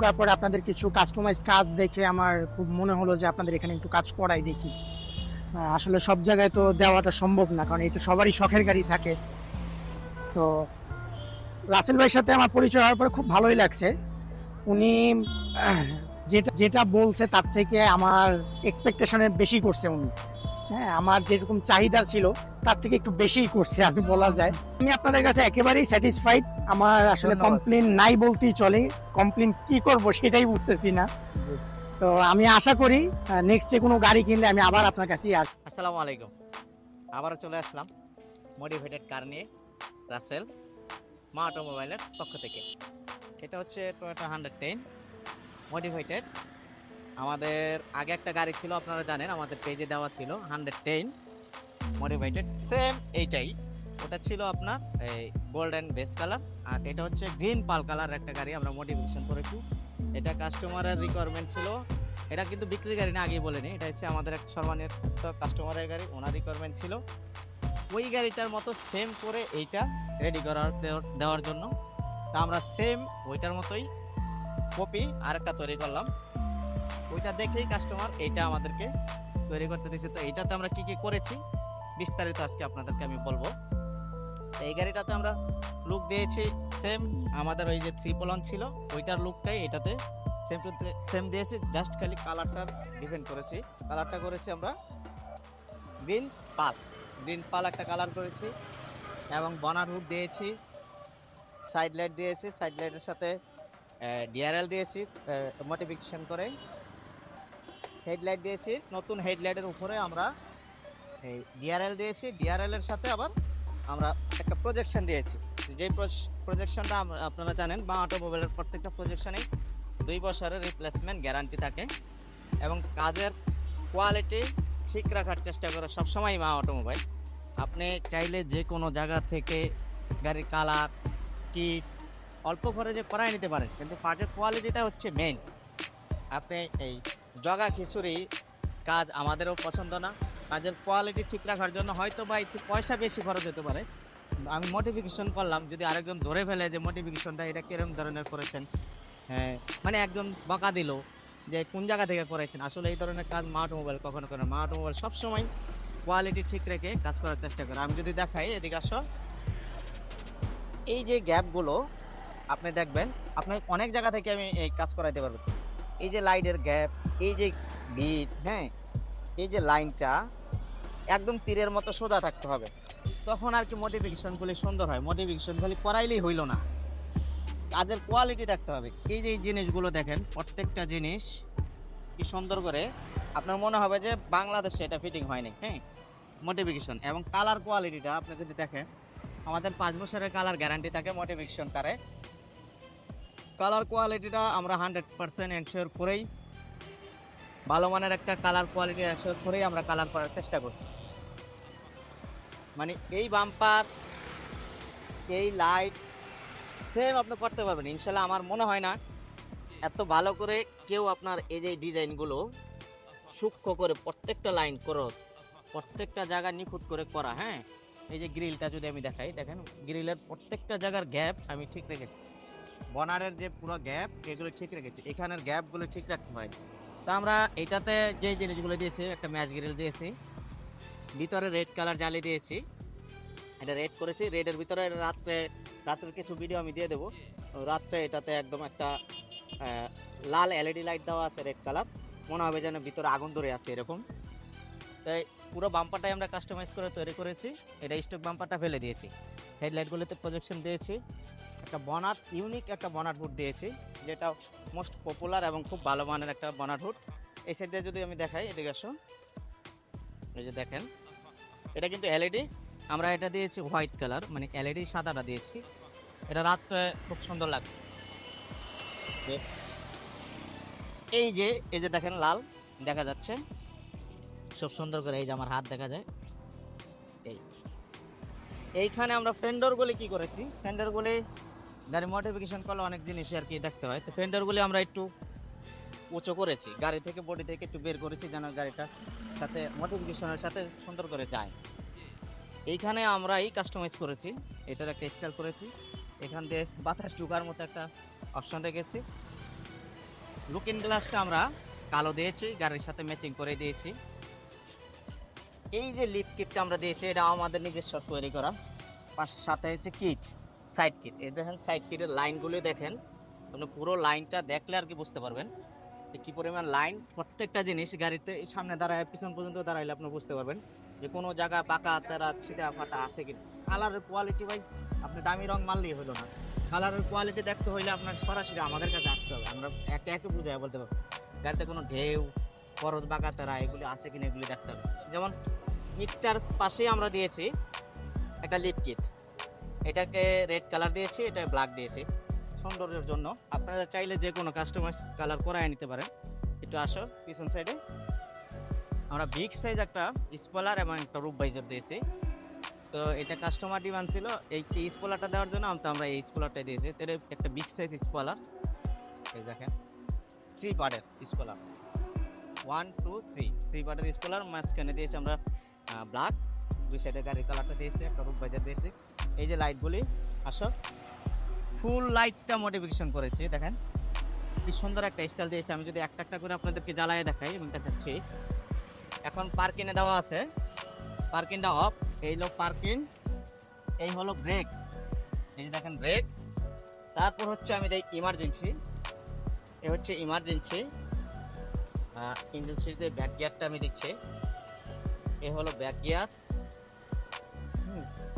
করার পরে আপনাদের কিছু কাস্টমাইজ কাজ দেখে আমার খুব মনে হলো যে আপনাদের এখানে একটু কাজ করাই দেখি। আসলে সব জায়গায় তো দেওয়াটা সম্ভব না, কারণ এই তো সবারই শখের গাড়ি থাকে। তো রাসেল ভাইয়ের সাথে আমার পরিচয় হওয়ার পরে খুব ভালোই লাগছে। উনি যেটা যেটা বলছে তার থেকে আমার এক্সপেকটেশনের বেশি করছে উনি। হ্যাঁ আমার যেরকম চাহিদা ছিল তার থেকে একটু বেশিই করছে আমি বলা যায়। আমি আপনাদের কাছে একেবারেই স্যাটিসফাইড আমার আসলে কমপ্লেন নাই বলতেই চলে। কমপ্লেন কি করব সেটাই বুঝতেছি না। তো আমি আশা করি নেক্সটে কোনো গাড়ি কিনলে আমি আবার আপনার কাছেই আসব। আসসালামু আলাইকুম। আবারও চলে আসলাম মডিফাইডেড কার নিয়ে রাসেল মা অটোমোবাইলের পক্ষ থেকে। এটা হচ্ছে টয়োটা হান্ড্রেড টেন মডিফাইডেড আমাদের আগে একটা গাড়ি ছিল, আপনারা জানেন, আমাদের পেজে দেওয়া ছিল হান্ড্রেড টেন মডিফাইডেড সেম এইটাই। ওটা ছিল আপনার এই গোল্ডেন বেস কালার আর এটা হচ্ছে গ্রিন পাল কালার একটা গাড়ি, আমরা মডিফিকেশন করেছি। এটা কাস্টমারের রিকোয়ারমেন্ট ছিল। এটা কিন্তু বিক্রির গাড়ি না আগে বলেনি। এটা হচ্ছে আমাদের এক সম্মানের কাস্টমারের গাড়ি, ওনার রিকোয়ারমেন্ট ছিল। ওই গাড়িটার মতো সেম করে এইটা রেডি করার দেওয়ার জন্য। তা আমরা সেম ওইটার মতোই কপি আরেকটা তৈরি করলাম। ওইটা দেখেই কাস্টমার এইটা আমাদেরকে তৈরি করতে দিয়েছে। তো এইটাতে আমরা কি কি করেছি? বিস্তারিত আজকে আপনাদেরকে আমি বলব। এই গাড়িটাতে আমরা লুক দিয়েছি সেম আমাদের ওই যে থ্রি পলন ছিল, ওইটার লুকটাই এটাতে সেম টু সেম দিয়েছি জাস্ট খালি কালারটা ডিপেন্ড করেছি। কালারটা করেছি আমরা গ্রিন পাল গ্রিন পাল একটা কালার করেছি এবং বনার হুড দিয়েছি সাইড লাইট দিয়েছি সাইড লাইটের সাথে ডিআরএল দিয়েছি মোটিফিকেশন করে। হেডলাইট দিয়েছি, নতুন হেডলাইটের উপরে আমরা এই ডিআরএল দিয়েছি। ডিআরএল এর সাথে আবার আমরা একটা প্রজেকশন দিয়েছি। যেই প্রজেকশনটা আপনারা জানেন, বা অটোমোবাইলের প্রত্যেকটা প্রজেকশনেই দুই বছরের রিপ্লেসমেন্ট গ্যারান্টি থাকে এবং কাজের কোয়ালিটি ঠিক রাখার চেষ্টা করে সবসময় মা অটোমোবাইল আপনি চাইলে যে কোনো জায়গা থেকে গাড়ির কালার কিট অল্প খরচে করাই নিতে পারেন, কিন্তু পার্টের কোয়ালিটিটা হচ্ছে মেইন আপনি এই জগা খিচুড়ি কাজ আমাদেরও পছন্দ না। কাজের কোয়ালিটি ঠিক রাখার জন্য হয়তো বা একটু পয়সা বেশি খরচ হতে পারে। আমি মোটিফিকেশন করলাম, যদি আরেকজন ধরে ফেলে যে মোটিফিকেশনটা এটা কীরকম ধরনের করেছেন। হ্যাঁ মানে একজন বকা দিল যে কোন জায়গা থেকে করেছেন। আসলে এই ধরনের কাজ মা মোবাইল কখনো করে না। মা অটোমোবাইল সবসময় কোয়ালিটি ঠিক রেখে কাজ করার চেষ্টা করে। আমি যদি দেখাই, এদিকে আসো। এই যে গ্যাপগুলো, আপনি দেখবেন আপনি অনেক জায়গা থেকে আমি এই কাজ করাইতে পারব। এই যে লাইটের গ্যাপ এই যে বিট হ্যাঁ? এই যে লাইনটা একদম তীরের মতো সোজা থাকতে হবে। তখন আর কি মোটিফিকেশনগুলি সুন্দর হয়। মোটিফিকেশনগুলি করাইলেই হইল না। কাজের কোয়ালিটি দেখতে হবে। এই যে জিনিসগুলো দেখেন, প্রত্যেকটা জিনিস কি সুন্দর করে, আপনার মনে হবে যে বাংলাদেশে এটা ফিটিং হয়নি হ্যাঁ? মোটিফিকেশন এবং কালার কোয়ালিটিটা আপনি যদি দেখেন, আমাদের পাঁচ বছরের কালার গ্যারান্টি থাকে মোটিফিকেশন কারে কালার কোয়ালিটিটা আমরা হান্ড্রেড পার্সেন্ট এনশিওর করেই ভালো মানের একটা কালার কোয়ালিটি এনশিওর করেই আমরা কালার করার চেষ্টা করি। মানে এই বাম্পার এই লাইট সেম আপনি করতে পারবেন। ইনশাল্লাহ আমার মনে হয় না এত ভালো করে কেউ আপনার এই যে ডিজাইনগুলো সূক্ষ্ম করে প্রত্যেকটা লাইন ক্রস প্রত্যেকটা জায়গা নিখুঁত করে করা হ্যাঁ? এই যে গ্রিলটা যদি আমি দেখাই, দেখেন গ্রিলের প্রত্যেকটা জায়গার গ্যাপ আমি ঠিক রেখেছি। বনারের যে পুরো গ্যাপ এগুলো ঠিক রেখেছি। এখানের গ্যাপগুলো ঠিক রাখতে হয়। তো আমরা এটাতে যে জিনিসগুলো দিয়েছি, একটা ম্যাচ গ্রিল দিয়েছি, ভিতরে রেড কালার জালি দিয়েছি। এটা রেড করেছি, রেডের ভিতরে রাত্রে রাত্রের কিছু ভিডিও আমি দিয়ে দেবো। রাত্রে এটাতে একদম একটা লাল এলইডি লাইট দেওয়া আছে রেড কালার। মনে হবে যেন ভিতরে আগুন ধরে আছে এরকম। তাই পুরো বাম্পারটাই আমরা কাস্টমাইজ করে তৈরি করেছি। এটা স্টক বাম্পারটা ফেলে দিয়েছি। হেডলাইটগুলোতে প্রজেকশন দিয়েছি। একটা বনাট ইউনিক একটা বনাট হুড দিয়েছি, যেটা মোস্ট পপুলার এবং খুব ভালো মানের একটা বনাট হুড এই সাইড দিয়ে যদি আমি দেখাই, এদিকে আসো এই যে দেখেন, এটা কিন্তু এলইডি আমরা এটা দিয়েছি হোয়াইট কালার মানে এলইডি সাদাটা দিয়েছি। এটা রাত্রে খুব সুন্দর লাগে এই যে এই যে দেখেন লাল, দেখা যাচ্ছে। খুব সুন্দর করে এই যে আমার হাত দেখা যায়। এই। এইখানে আমরা ফেন্ডরগুলি কি করেছি? ফেন্ডরগুলি গাড়ি মডিফিকেশন করলে অনেক জিনিস আর কি দেখতে হয়। তো ফেন্ডরগুলি আমরা একটু উঁচু করেছি। গাড়ি থেকে বডি থেকে একটু বের করেছি যেন গাড়িটা সাথে মডিফিকেশনের সাথে সুন্দর করে যায়। এইখানে আমরা এই কাস্টমাইজ করেছি। এটার একটা স্টাইল করেছি। এখান দিয়ে বাতাস ঢুকার মতো একটা অপশন রেখেছি। লুকিং গ্লাসটা আমরা কালো দিয়েছি, গাড়ির সাথে ম্যাচিং করে দিয়েছি। এই যে লিপ কিটটা আমরা দিয়েছি, এটা আমাদের নিজস্ব তৈরি করা। পাশ সাথে হচ্ছে কিট সাইড কিট এই দেখেন সাইড কিটের লাইনগুলো দেখেন। আপনি পুরো লাইনটা দেখলে আর কি বুঝতে পারবেন কি পরিমাণ লাইন প্রত্যেকটা জিনিস গাড়িতে সামনে দাঁড়ায়, পিছন পর্যন্ত দাঁড়াইলে আপনি বুঝতে পারবেন যে কোনো জায়গায় পাকা, তারা, ছিটা, ফাটা আছে কি কালারের কোয়ালিটি ভাই, আপনি দামি রং মারলেই হলো না। কালারের কোয়ালিটি দেখতে হইলে আপনার সরাসরি আমাদের কাছে আসতে হবে। আমরা একে একে বুঝাই বলতে পারব। গাড়িতে কোনো ঢেউ, খরচ বাঁকা, তারা, এগুলি আছে কিনা এগুলি দেখতে হবে। যেমন কিটটার পাশেই আমরা দিয়েছি একটা লিপ কিট এটাকে রেড কালার দিয়েছি, এটা ব্ল্যাক দিয়েছি। সৌন্দর্যের জন্য। আপনারা চাইলে যে কোনো কাস্টমাইজ কালার করায় নিতে পারেন। একটু আসো, পিছন সাইডে আমরা বিগ সাইজ একটা স্পলার এবং একটা রূপ বাইজার দিয়েছি। তো এটা কাস্টমার ডিমান্ড ছিল। এই স্পলারটা দেওয়ার জন্য আমরা এই স্পলারটা দিয়েছি। তো একটা বিগ সাইজ স্পলার এই দেখেন থ্রি পার্টের spoiler one two three three পার্টের স্পলার মাঝখানে দিয়েছি আমরা ব্ল্যাক দুই সাইডে গাড়ির কালারটা দিয়েছি, একটা রূপ বাইজার দিয়েছি। এই যে লাইটগুলি আসো ফুল লাইটটা মডিফিকেশন করেছি, দেখেন। কি সুন্দর একটা স্টাইল দিয়েছে। আমি যদি একটা একটা করে আপনাদেরকে জ্বালায় দেখাই এবং দেখাচ্ছি। এখন পার্কিংয়ে দেওয়া আছে। পার্কিংটা অফ এই হলো পার্কিং এই হলো ব্রেক এই যে দেখেন ব্রেক তারপর হচ্ছে আমি দেই ইমার্জেন্সি এ হচ্ছে ইমার্জেন্সি সুইচে ব্যাক গিয়ারটা আমি দিচ্ছি। এ হলো ব্যাক গিয়ার তো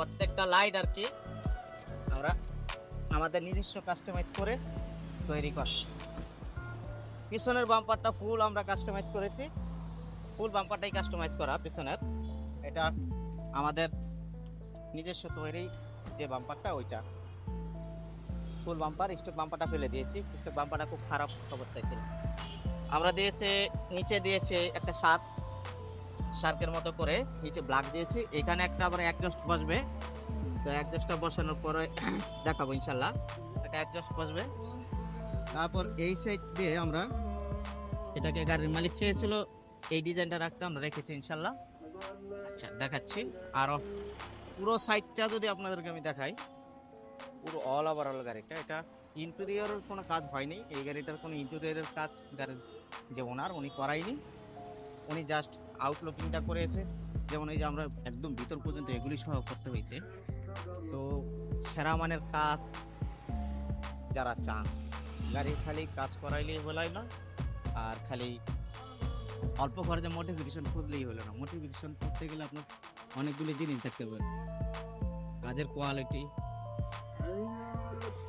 প্রত্যেকটা লাইট আর কি আমরা আমাদের নিজস্ব কাস্টমাইজ করে তৈরি করি পিছনের বাম্পারটা ফুল আমরা কাস্টমাইজ করেছি। ফুল বাম্পারটাই কাস্টমাইজ করা পিছনের। এটা আমাদের নিজস্ব তৈরি যে বাম্পারটা ওইটা। ফুল বাম্পার স্টক বাম্পারটা ফেলে দিয়েছি। স্টক বাম্পারটা খুব খারাপ অবস্থায় ছিল। আমরা দিয়েছে, নিচে দিয়েছে একটা শার্ক শার্কের মতো করে নিচে ব্ল্যাক দিয়েছি, এখানে একটা আবার অ্যাডজাস্ট বসবে। তো অ্যাডজাস্টটা বসানোর পরে দেখাবো ইনশাল্লাহ। একটা অ্যাডজাস্ট বসবে। তারপর এই সাইড দিয়ে আমরা এটাকে গাড়ির মালিক চেয়েছিল, এই ডিজাইনটা রাখতে আমরা রেখেছি ইনশাল্লাহ। আচ্ছা দেখাচ্ছি। আরও পুরো সাইডটা যদি আপনাদেরকে আমি দেখাই, পুরো অল ওভার অল গাড়িটা। এটা ইন্টেরিয়রের কোনো কাজ হয়নি, এই গাড়িটার কোনো ইন্টেরিয়রের কাজ গাড়ির যে ওনার উনি করায়নি। উনি জাস্ট আউটলুকিংটা করেছে। যেমন এই যে আমরা একদম ভিতর পর্যন্ত এগুলি সহ করতে হয়েছে। তো সেরা মানের কাজ যারা চান, গাড়ি খালি কাজ করাইলেই হলাই না, আর খালি অল্প খরচে মোটিফিকেশন খুঁজলেই হলো না। মোটিফিকেশন করতে গেলে আপনার অনেকগুলি জিনিস দেখতে পাবেন। কাজের কোয়ালিটি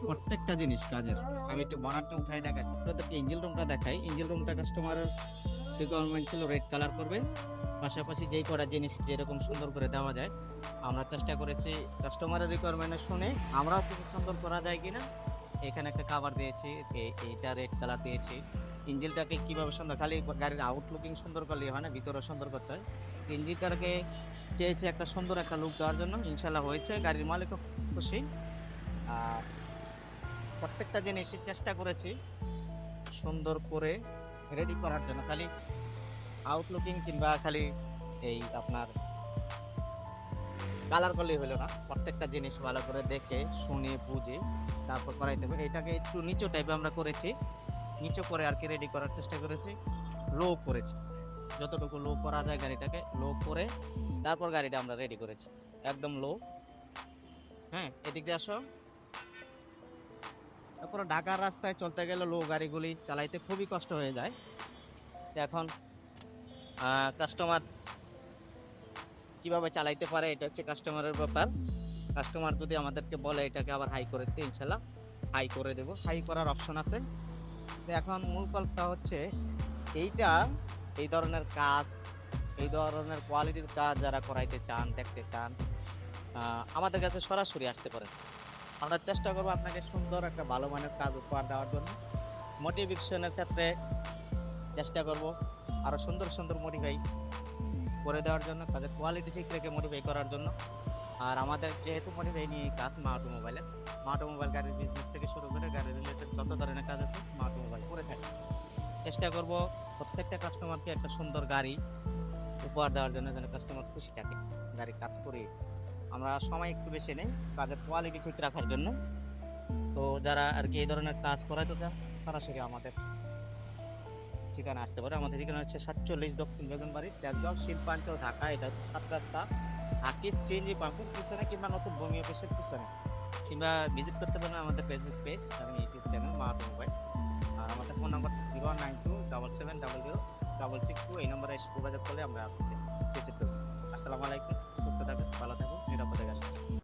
প্রত্যেকটা জিনিস কাজের। আমি একটু বনারটা উঠাই দেখাচ্ছি। আপনাদেরকে ইঞ্জিল রুমটা দেখাই। ইঞ্জিল রুমটা কাস্টমারের রিকোয়ারমেন্ট ছিল রেড কালার করবে। পাশাপাশি যেই কটা জিনিস যেরকম সুন্দর করে দেওয়া যায়, আমরা চেষ্টা করেছি কাস্টমারের রিকোয়ারমেন্ট শুনে আমরাও কিছু সুন্দর করা যায় কিনা। এখানে একটা কাভার দিয়েছি এইটা রেড কালার দিয়েছি। ইঞ্জিনটাকে কীভাবে সুন্দর, খালি গাড়ির আউটলুকিং সুন্দর করলে হয় না ভিতরে সুন্দর করতে হয়। ইঞ্জিনটাকে চেয়েছি একটা সুন্দর একটা লুক দেওয়ার জন্য ইনশাল্লাহ হয়েছে, গাড়ির মালিকও খুশি। আর প্রত্যেকটা জিনিসই চেষ্টা করেছি সুন্দর করে রেডি করার জন্য, খালি আউটলুকিং কিংবা খালি এই আপনার কালার করলেই হলো না। প্রত্যেকটা জিনিস ভালো করে দেখে, শুনে, বুঝে তারপর করাইতে হবে। এটাকে একটু নিচু টাইপে আমরা করেছি। নিচু করে আর কি রেডি করার চেষ্টা করেছি। লো করেছি। যতটুকু লো করা যায় গাড়িটাকে লো করে তারপর গাড়িটা আমরা রেডি করেছি। একদম লো হ্যাঁ এদিক দিয়ে আসো। তারপর ঢাকার রাস্তায় চলতে গেলে লো গাড়িগুলি চালাইতে খুবই কষ্ট হয়ে যায়। এখন কাস্টমার কীভাবে চালাইতে পারে এটা হচ্ছে কাস্টমারের ব্যাপার। কাস্টমার যদি আমাদেরকে বলে এটাকে আবার হাই করে দিতে ইনশাল্লাহ হাই করে দেব। হাই করার অপশন আছে। তো এখন মূল গল্পটা হচ্ছে, এইটা এই ধরনের কাজ, এই ধরনের কোয়ালিটির কাজ যারা করাইতে চান, দেখতে চান আমাদের কাছে সরাসরি আসতে পারেন। আমরা চেষ্টা করব আপনাকে সুন্দর একটা ভালো মানের কাজ উপহার দেওয়ার জন্য। মোটিভেশনের ক্ষেত্রে চেষ্টা করব আরও সুন্দর সুন্দর মডিফাই করে দেওয়ার জন্য তাদের কোয়ালিটি ঠিক রেখে মডিফাই করার জন্য। আর আমাদের যেহেতু মডিফাই নিয়ে কাজ মা অটোমোবাইলের মা অটোমোবাইল গাড়ির বিজনেস থেকে শুরু করে গাড়ি রিলেটেড যত ধরনের কাজ আছে মা অটোমোবাইল করে থাকে। চেষ্টা করব প্রত্যেকটা কাস্টমারকে একটা সুন্দর গাড়ি উপহার দেওয়ার জন্য যেন কাস্টমার খুশি থাকে গাড়ি কাজ করে আমরা সময় একটু বেশি নেই, কাজের কোয়ালিটি ঠিক রাখার জন্য। তো যারা আর কি এই ধরনের কাজ করায় তো তারা সরাসরি আমাদের ঠিকানা আসতে পারে। আমাদের ঠিকানা হচ্ছে সাতচল্লিশ দক্ষিণ বেগুনবাড়ি ট্যাগগাঁও শিল্পাঞ্চল, ঢাকা। এটা হচ্ছে সাত রাস্তা হাকিস, সিএনজি পাম্পের পিছনে কিংবা নতুন ভূমি অফিসের পিছনে। কিংবা ভিজিট করতে পারেন আমাদের ফেসবুক পেজ এবং ইউটিউব চ্যানেল মা মোবাইল। আর আমাদের phone number zero nine two double seven double zero double six two এই নম্বরে যোগাযোগ করলে আমরা আপনাকে করব। আসসালামু আলাইকুম সুস্থ থাকুন ভালো থাকুন নিরাপদে গেছে